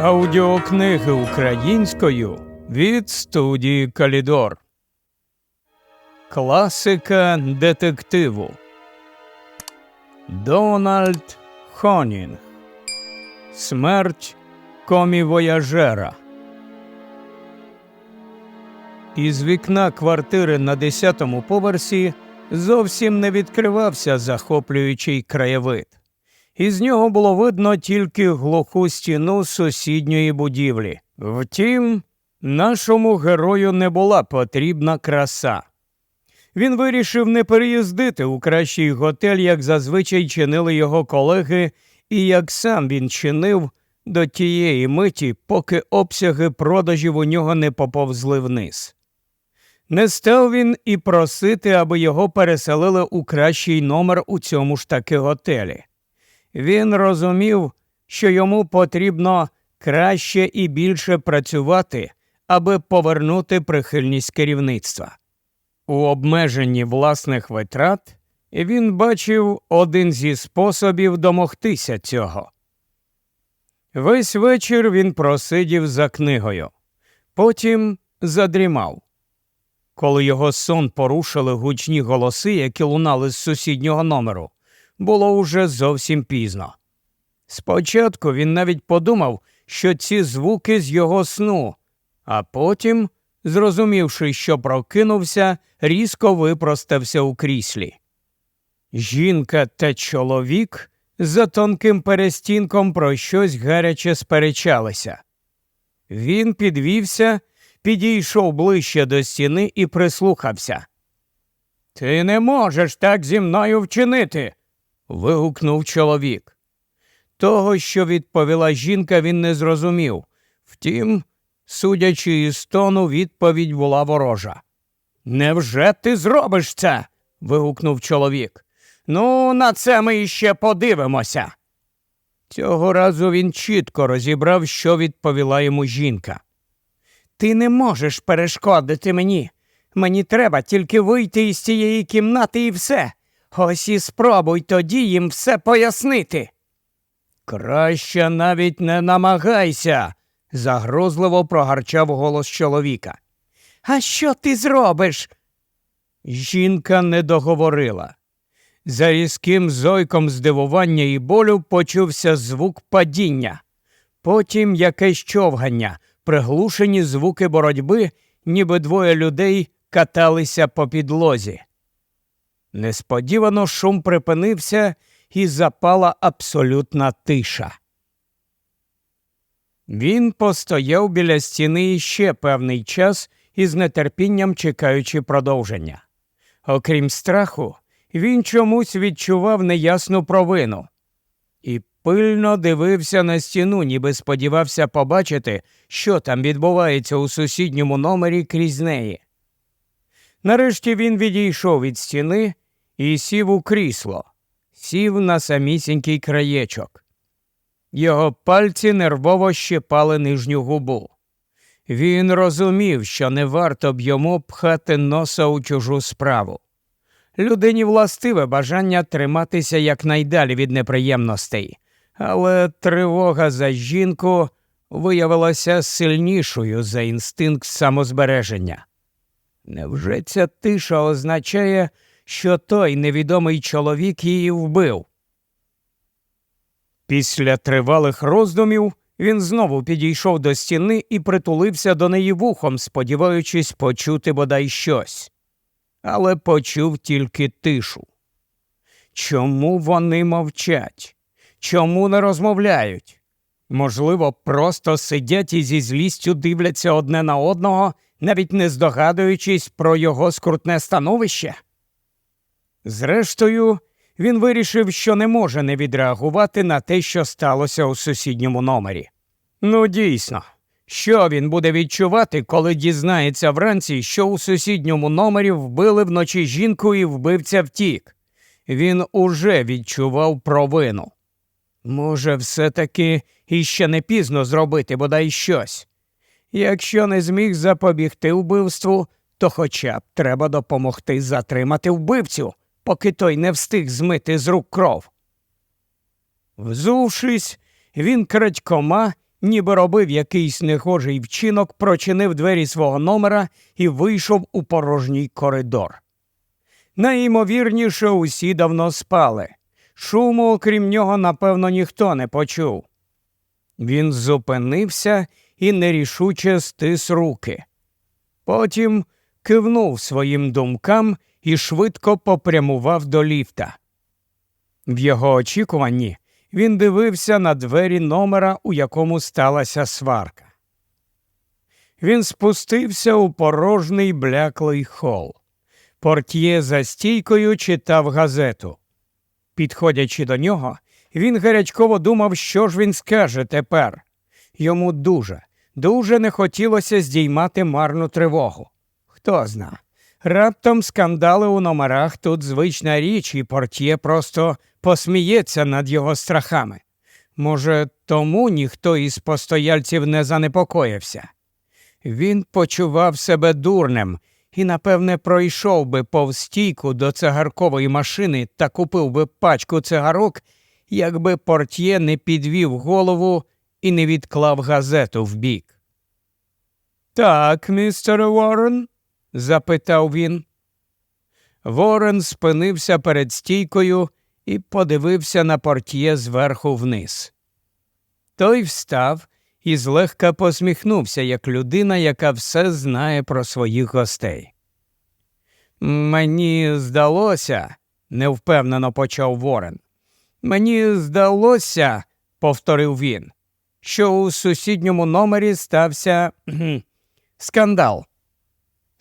Аудіокниги українською від студії Калідор. Класика детективу Дональд Хонінг Смерть комівояжера. Із вікна квартири на 10-му поверсі зовсім не відкривався захоплюючий краєвид. Із нього було видно тільки глуху стіну сусідньої будівлі. Втім, нашому герою не була потрібна краса. Він вирішив не переїздити у кращий готель, як зазвичай чинили його колеги, і як сам він чинив до тієї миті, поки обсяги продажів у нього не поповзли вниз. Не став він і просити, аби його переселили у кращий номер у цьому ж таки готелі. Він розумів, що йому потрібно краще і більше працювати, аби повернути прихильність керівництва. У обмеженні власних витрат він бачив один зі способів домогтися цього. Весь вечір він просидів за книгою, потім задрімав. Коли його сон порушили гучні голоси, які лунали з сусіднього номеру, було уже зовсім пізно. Спочатку він навіть подумав, що ці звуки з його сну, а потім, зрозумівши, що прокинувся, різко випростався у кріслі. Жінка та чоловік за тонким перестінком про щось гаряче сперечалися. Він підвівся, підійшов ближче до стіни і прислухався. Ти не можеш так зі мною вчинити. Вигукнув чоловік. Того, що відповіла жінка, він не зрозумів. Втім, судячи із тону, відповідь була ворожа. Невже ти зробиш це? вигукнув чоловік. Ну, на це ми іще подивимося. Цього разу він чітко розібрав, що відповіла йому жінка. Ти не можеш перешкодити мені. Мені треба тільки вийти із цієї кімнати і все. Ось і спробуй тоді їм все пояснити. Краще навіть не намагайся, загрозливо прогарчав голос чоловіка. А що ти зробиш? Жінка не договорила. За різким зойком здивування і болю почувся звук падіння, потім якесь човгання, приглушені звуки боротьби, ніби двоє людей каталися по підлозі. Несподівано шум припинився і запала абсолютна тиша. Він постояв біля стіни іще певний час із нетерпінням чекаючи продовження. Окрім страху, він чомусь відчував неясну провину і пильно дивився на стіну, ніби сподівався побачити, що там відбувається у сусідньому номері крізь неї. Нарешті він відійшов від стіни і сів у крісло, сів на самісінький краєчок. Його пальці нервово щипали нижню губу. Він розумів, що не варто б йому пхати носа у чужу справу. Людині властиве бажання триматися якнайдалі від неприємностей, але тривога за жінку виявилася сильнішою за інстинкт самозбереження. Невже ця тиша означає, що той невідомий чоловік її вбив? Після тривалих роздумів він знову підійшов до стіни і притулився до неї вухом, сподіваючись почути бодай щось. Але почув тільки тишу. Чому вони мовчать? Чому не розмовляють? Можливо, просто сидять і зі злістю дивляться одне на одного, навіть не здогадуючись про його скрутне становище? Зрештою, він вирішив, що не може не відреагувати на те, що сталося у сусідньому номері. Ну, дійсно, що він буде відчувати, коли дізнається вранці, що у сусідньому номері вбили вночі жінку і вбивця втік? Він уже відчував провину. Може, все-таки іще не пізно зробити бодай щось. Якщо не зміг запобігти вбивству, то хоча б треба допомогти затримати вбивцю, поки той не встиг змити з рук кров. Взувшись, він крадькома, ніби робив якийсь негожий вчинок, прочинив двері свого номера і вийшов у порожній коридор. Найімовірніше, усі давно спали. Шуму, окрім нього, напевно, ніхто не почув. Він зупинився і нерішуче стис руки. Потім кивнув своїм думкам і швидко попрямував до ліфта. В його очікуванні він дивився на двері номера, у якому сталася сварка. Він спустився у порожній бляклий хол. Портьє за стійкою читав газету. Підходячи до нього, він гарячково думав, що ж він скаже тепер. Йому дуже, дуже не хотілося здіймати марну тривогу. Хто зна. Раптом скандали у номерах тут звична річ, і портьє просто посміється над його страхами. Може, тому ніхто із постояльців не занепокоївся. Він почував себе дурнем і, напевне, пройшов би повз стійку до цигаркової машини та купив би пачку цигарок, якби портьє не підвів голову і не відклав газету вбік. Так, містере Уоррен?» – запитав він. Ворен спинився перед стійкою і подивився на портьє зверху вниз. Той встав і злегка посміхнувся, як людина, яка все знає про своїх гостей. Мені здалося, невпевнено почав Ворен. Мені здалося, повторив він, що у сусідньому номері стався скандал.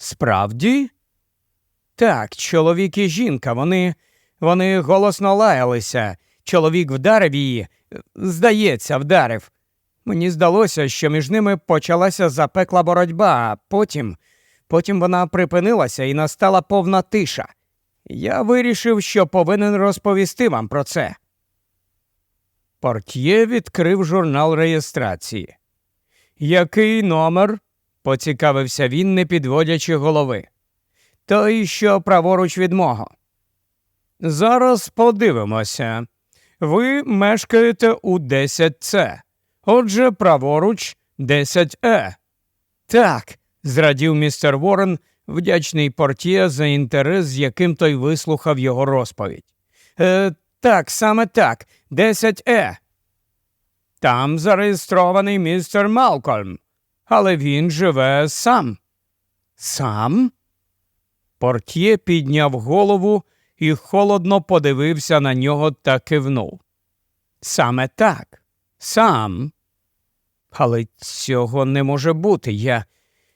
Справді? Так, чоловік і жінка, вони, вони голосно лаялися. Чоловік вдарив її, здається, вдарив. Мені здалося, що між ними почалася запекла боротьба, а потім, потім вона припинилася і настала повна тиша. Я вирішив, що повинен розповісти вам про це. Портьє відкрив журнал реєстрації. Який номер? Поцікавився він, не підводячи голови. Той, що праворуч від мого. Зараз подивимося. Ви мешкаєте у 10С. Отже, праворуч 10Е. Так, зрадів містер Ворен, вдячний портє за інтерес, з яким той вислухав його розповідь. Е, так, саме так, 10Е. Там зареєстрований містер Малкольм, але він живе сам. Сам? Портє підняв голову і холодно подивився на нього та кивнув. Саме так, сам. Але цього не може бути. Я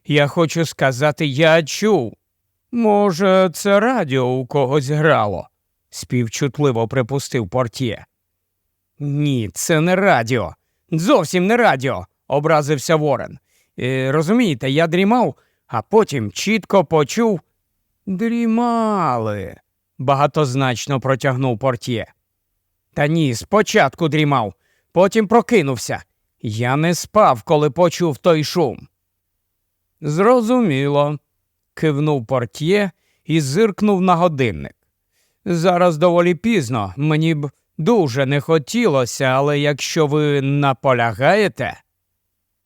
я хочу сказати, я чув. Може, це радіо у когось грало, співчутливо припустив портє. Ні, це не радіо. Зовсім не радіо, образився Ворен. Е, розумієте, я дрімав, а потім чітко почув. Дрімали, багатозначно протягнув портє. Та ні, спочатку дрімав, потім прокинувся. Я не спав, коли почув той шум. Зрозуміло, кивнув портє і зиркнув на годинник. Зараз доволі пізно, мені б дуже не хотілося, але якщо ви наполягаєте.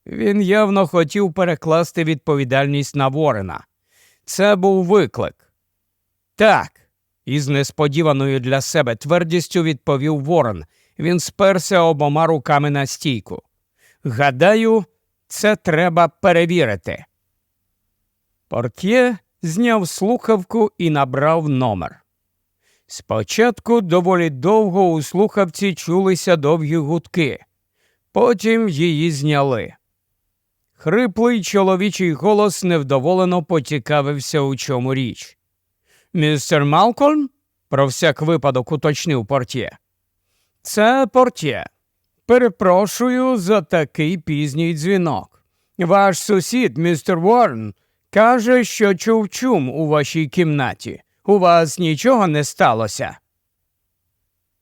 Він явно хотів перекласти відповідальність на Ворена. Це був виклик. Так, із несподіваною для себе твердістю відповів Ворон. Він сперся обома руками на стійку. Гадаю, це треба перевірити. Портє зняв слухавку і набрав номер. Спочатку доволі довго у слухавці чулися довгі гудки, потім її зняли. Хриплий чоловічий голос невдоволено поцікавився, у чому річ. Містер Малкольм? про всяк випадок уточнив портє. Це портє. Перепрошую за такий пізній дзвінок. Ваш сусід, містер Уоррен, каже, що чув чум у вашій кімнаті. У вас нічого не сталося.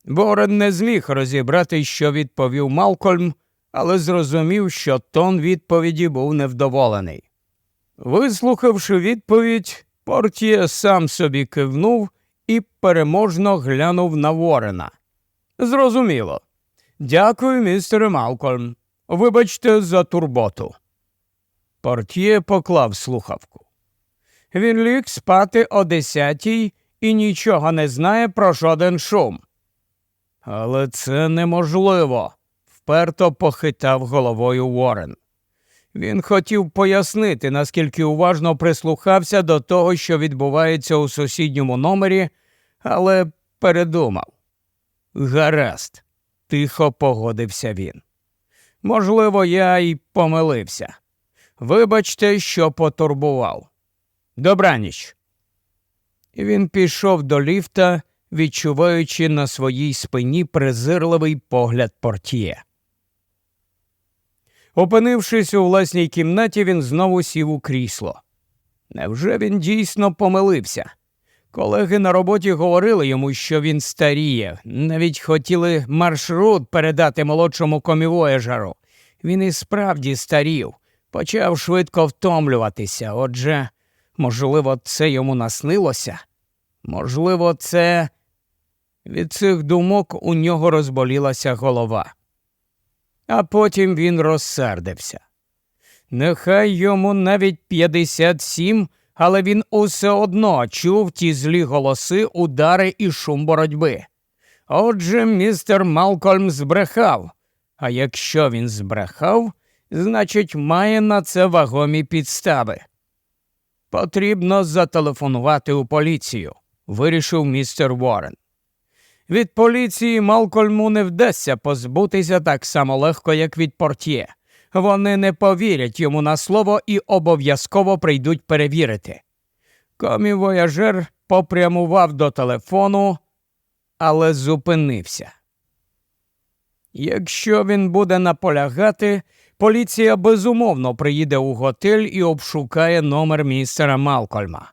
Ворен не зміг розібрати, що відповів Малкольм, але зрозумів, що тон відповіді був невдоволений. Вислухавши відповідь, Портіє сам собі кивнув і переможно глянув на Ворена. Зрозуміло. Дякую, містере Малкольм. Вибачте за турботу. Портьє поклав слухавку. Він ліг спати о десятій і нічого не знає про жоден шум. Але це неможливо, вперто похитав головою Уоррен. Він хотів пояснити, наскільки уважно прислухався до того, що відбувається у сусідньому номері, але передумав. Гаразд, тихо погодився він. Можливо, я й помилився. Вибачте, що потурбував. Добраніч. Він пішов до ліфта, відчуваючи на своїй спині презирливий погляд портьє. Опинившись у власній кімнаті, він знову сів у крісло. Невже він дійсно помилився? Колеги на роботі говорили йому, що він старіє, навіть хотіли маршрут передати молодшому комівояжеру. Він і справді старів, почав швидко втомлюватися. Отже, можливо, це йому наснилося? Можливо, це. Від цих думок у нього розболілася голова. А потім він розсердився. Нехай йому навіть 57, але він усе одно чув ті злі голоси, удари і шум боротьби. Отже, містер Малкольм збрехав. А якщо він збрехав, значить, має на це вагомі підстави. Потрібно зателефонувати у поліцію, вирішив містер Уоррен. Від поліції Малкольму не вдасться позбутися так само легко, як від портьє. Вони не повірять йому на слово і обов'язково прийдуть перевірити. Комівояжер попрямував до телефону, але зупинився. Якщо він буде наполягати, поліція безумовно приїде у готель і обшукає номер містера Малкольма.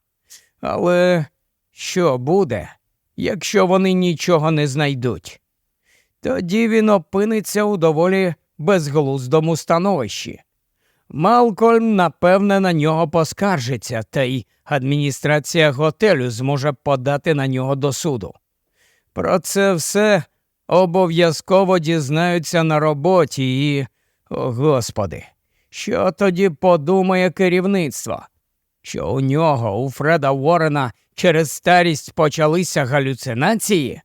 Але що буде, якщо вони нічого не знайдуть? Тоді він опиниться у доволі безглуздому становищі. Малкольм, напевне, на нього поскаржиться, та й адміністрація готелю зможе подати на нього до суду. Про це все обов'язково дізнаються на роботі і. О, Господи, що тоді подумає керівництво? Що у нього, у Фреда Уоррена, через старість почалися галюцинації?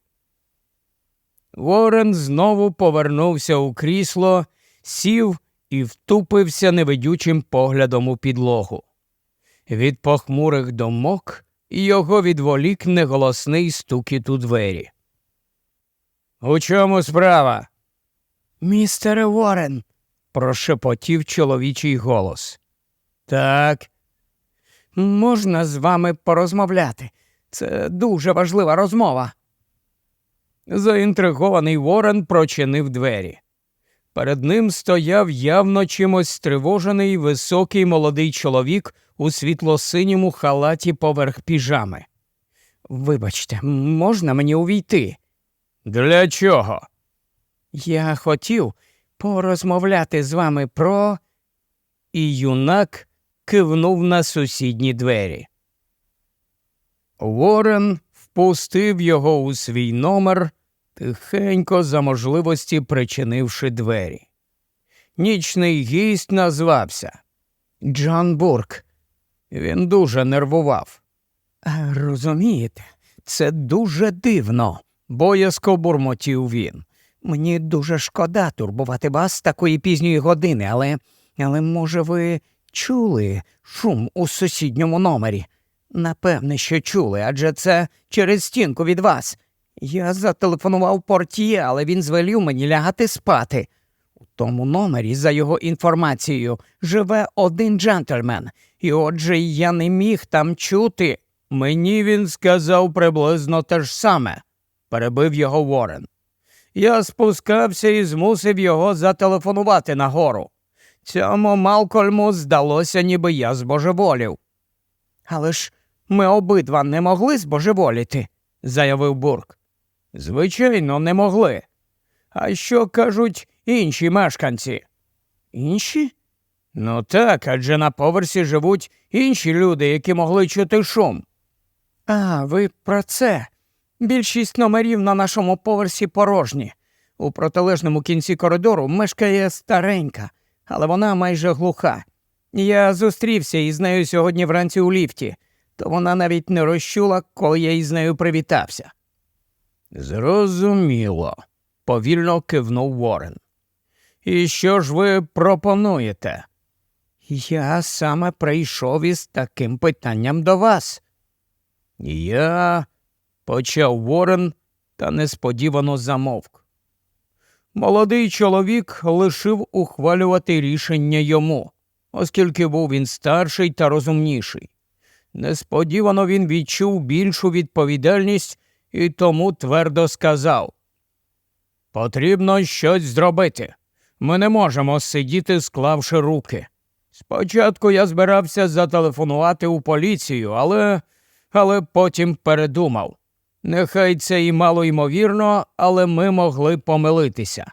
Уоррен знову повернувся у крісло, сів і втупився невидючим поглядом у підлогу. Від похмурих думок його відволік неголосний стукіт у двері. У чому справа? Містере Уоррен, прошепотів чоловічий голос. Так. Можна з вами порозмовляти. Це дуже важлива розмова. Заінтригований Ворен прочинив двері. Перед ним стояв явно чимось стривожений високий молодий чоловік у світло-синьому халаті поверх піжами. Вибачте, можна мені увійти? Для чого? Я хотів порозмовляти з вами про. І юнак кивнув на сусідні двері. Ворен впустив його у свій номер, тихенько за можливості причинивши двері. Нічний гість назвався Джон Бурк. Він дуже нервував. Розумієте, це дуже дивно, боязко бурмотів він. Мені дуже шкода турбувати вас такої пізньої години, але, але, може, ви чули шум у сусідньому номері? Напевне, що чули, адже це через стінку від вас. Я зателефонував портіє, але він звелів мені лягати спати. У тому номері, за його інформацією, живе один джентльмен, і отже я не міг там чути. Мені він сказав приблизно те ж саме, перебив його Ворен. Я спускався і змусив його зателефонувати нагору. Цьому Малкольму здалося, ніби я збожеволів. Але ж ми обидва не могли збожеволіти, заявив Бурк. Звичайно, не могли. А що кажуть інші мешканці? Інші? Ну так, адже на поверсі живуть інші люди, які могли чути шум. А, ви про це. Більшість номерів на нашому поверсі порожні. У протилежному кінці коридору мешкає старенька, але вона майже глуха. Я зустрівся із нею сьогодні вранці у ліфті, то вона навіть не розчула, коли я із нею привітався. Зрозуміло, повільно кивнув Ворен. І що ж ви пропонуєте? Я саме прийшов із таким питанням до вас. Я почав Ворен та несподівано замовк. Молодий чоловік лишив ухвалювати рішення йому, оскільки був він старший та розумніший. Несподівано він відчув більшу відповідальність і тому твердо сказав Потрібно щось зробити. Ми не можемо сидіти, склавши руки. Спочатку я збирався зателефонувати у поліцію, але, але потім передумав. Нехай це і мало ймовірно, але ми могли помилитися.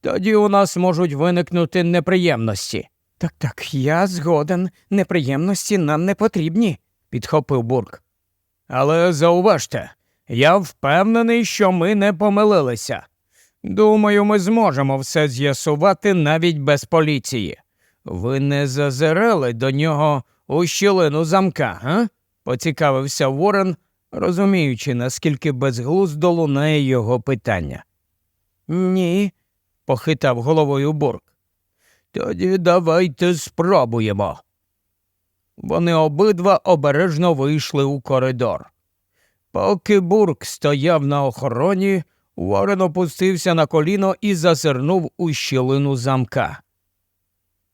Тоді у нас можуть виникнути неприємності. Так так, я згоден, неприємності нам не потрібні, підхопив Бурк. Але зауважте, я впевнений, що ми не помилилися. Думаю, ми зможемо все з'ясувати навіть без поліції. Ви не зазирали до нього у щілину замка, га? поцікавився Ворон, розуміючи, наскільки безглуздо лунає його питання. Ні, похитав головою Бурк. Тоді давайте спробуємо. Вони обидва обережно вийшли у коридор. Поки Бурк стояв на охороні, Уоррен опустився на коліно і зазирнув у щілину замка.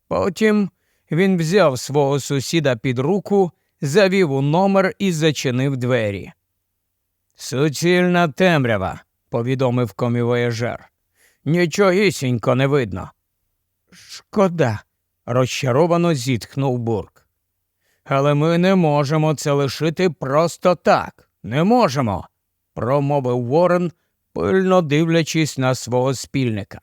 Потім він взяв свого сусіда під руку, завів у номер і зачинив двері. Суцільна темрява, повідомив комівояжер. Нічогісінько не видно. Шкода, розчаровано зітхнув Бурк. Але ми не можемо це лишити просто так. Не можемо, промовив Ворон, пильно дивлячись на свого спільника.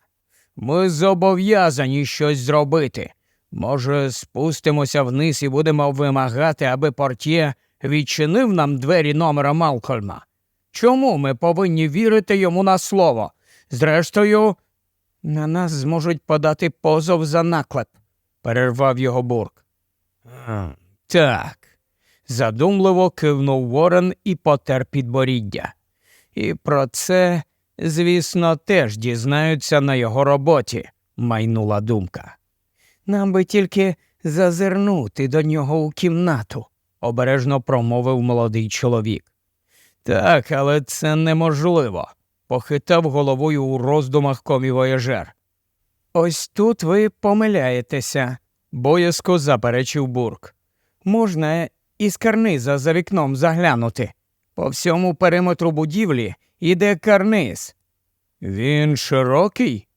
Ми зобов'язані щось зробити. Може, спустимося вниз і будемо вимагати, аби портє відчинив нам двері номера Малкольма. Чому ми повинні вірити йому на слово? Зрештою, на нас зможуть подати позов за наклеп, перервав його Бурк. Так. Задумливо кивнув Ворон і потер підборіддя. І про це, звісно, теж дізнаються на його роботі, майнула думка. Нам би тільки зазирнути до нього у кімнату, обережно промовив молодий чоловік. Так, але це неможливо, похитав головою у роздумах комівояжер. Ось тут ви помиляєтеся, боязко заперечив Бурк. Можна із карниза за вікном заглянути. По всьому периметру будівлі іде карниз. Він широкий?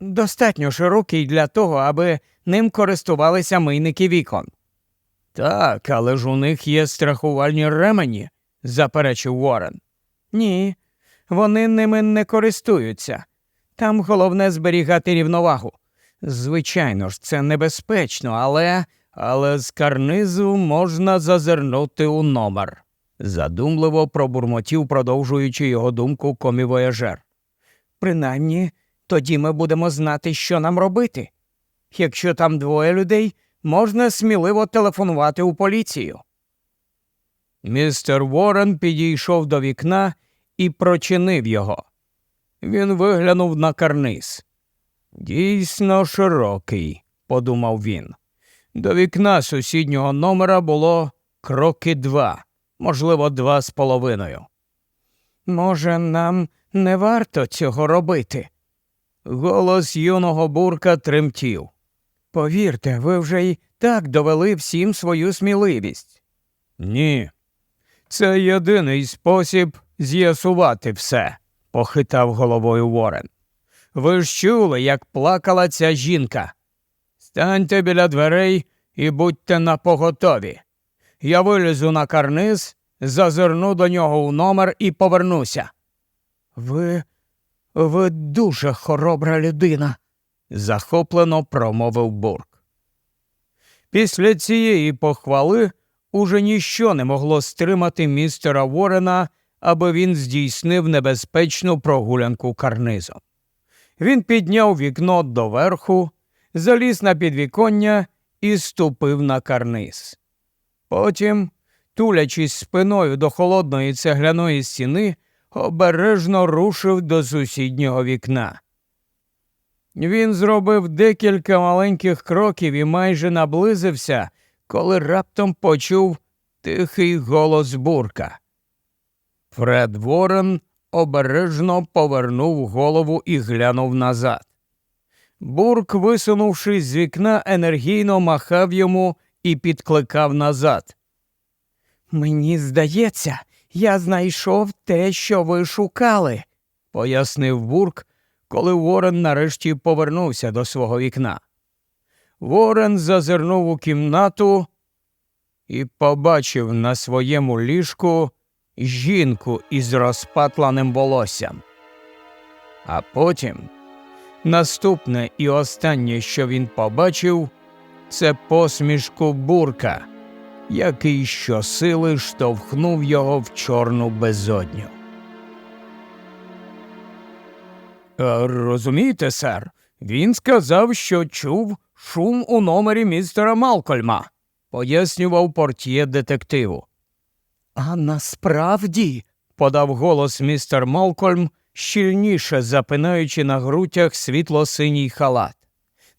Достатньо широкий для того, аби ним користувалися мийники вікон. Так, але ж у них є страхувальні ремені, заперечив Ворен. Ні, вони ними не користуються. Там головне зберігати рівновагу. Звичайно ж, це небезпечно, але але з карнизу можна зазирнути у номер, задумливо пробурмотів, продовжуючи його думку комівояжер. Принаймні, тоді ми будемо знати, що нам робити. Якщо там двоє людей, можна сміливо телефонувати у поліцію. Містер Уоррен підійшов до вікна і прочинив його. Він виглянув на карниз. Дійсно широкий, подумав він. До вікна сусіднього номера було кроки два, можливо, два з половиною. Може, нам не варто цього робити? Голос юного бурка тремтів. Повірте, ви вже й так довели всім свою сміливість. Ні. Це єдиний спосіб з'ясувати все, похитав головою Ворен. Ви ж чули, як плакала ця жінка. Станьте біля дверей і будьте напоготові. Я вилізу на карниз, зазирну до нього у номер і повернуся. Ви ви дуже хоробра людина, захоплено промовив Бурк. Після цієї похвали уже ніщо не могло стримати містера Ворена, аби він здійснив небезпечну прогулянку карнизом. Він підняв вікно доверху, заліз на підвіконня і ступив на карниз. Потім, тулячись спиною до холодної цегляної стіни, обережно рушив до сусіднього вікна. Він зробив декілька маленьких кроків і майже наблизився, коли раптом почув тихий голос бурка. Фред Ворен обережно повернув голову і глянув назад. Бурк, висунувшись з вікна, енергійно махав йому і підкликав назад. Мені здається, я знайшов те, що ви шукали, пояснив Бурк, коли Ворен нарешті повернувся до свого вікна. Ворен зазирнув у кімнату і побачив на своєму ліжку жінку із розпатланим волоссям. А потім наступне і останнє, що він побачив, це посмішку бурка, який щосили штовхнув його в чорну безодню. Розумієте, сер, він сказав, що чув шум у номері містера Малкольма, пояснював портьє детективу. А насправді, подав голос містер Малкольм, щільніше запинаючи на грудях світло-синій халат.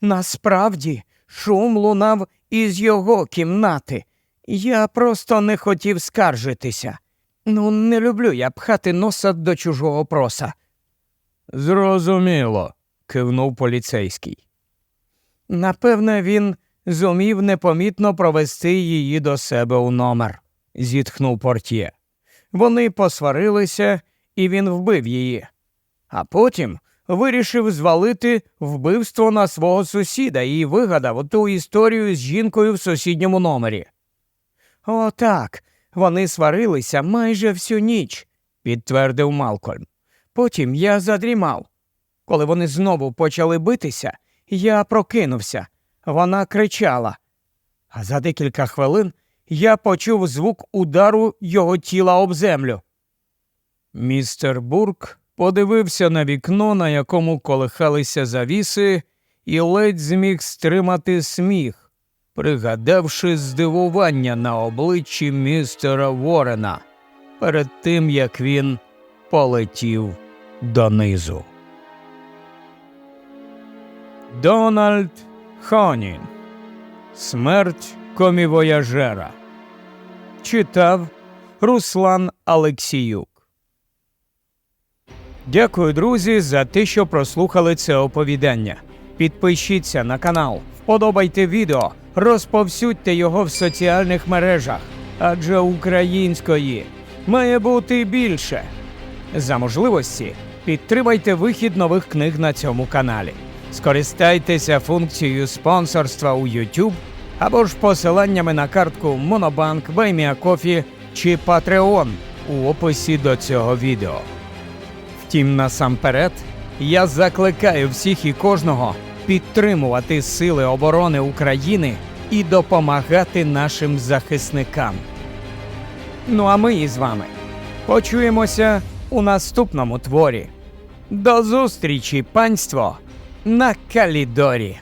Насправді, шум лунав із його кімнати. Я просто не хотів скаржитися. Ну, не люблю я пхати носа до чужого проса. Зрозуміло, кивнув поліцейський. Напевне, він зумів непомітно провести її до себе у номер, зітхнув портє. Вони посварилися, і він вбив її. А потім вирішив звалити вбивство на свого сусіда і вигадав ту історію з жінкою в сусідньому номері. Отак. Вони сварилися майже всю ніч, підтвердив Малкольм. Потім я задрімав. Коли вони знову почали битися, я прокинувся. Вона кричала. А за декілька хвилин я почув звук удару його тіла об землю. Містер Бурк подивився на вікно, на якому колихалися завіси, і ледь зміг стримати сміх, пригадавши здивування на обличчі містера Ворена перед тим, як він полетів донизу. Дональд Хонін. Смерть комівояжера. Читав Руслан Алексіюк. Дякую, друзі, за те, що прослухали це оповідання. Підпишіться на канал, вподобайте відео, розповсюдьте його в соціальних мережах, адже української має бути більше. За можливості підтримайте вихід нових книг на цьому каналі. Скористайтеся функцією спонсорства у YouTube або ж посиланнями на картку Monobank, BuyMeACoffee чи Patreon у описі до цього відео. Втім, насамперед, я закликаю всіх і кожного підтримувати Сили оборони України і допомагати нашим захисникам. Ну а ми із вами почуємося у наступному творі. До зустрічі, панство, на Калідорі!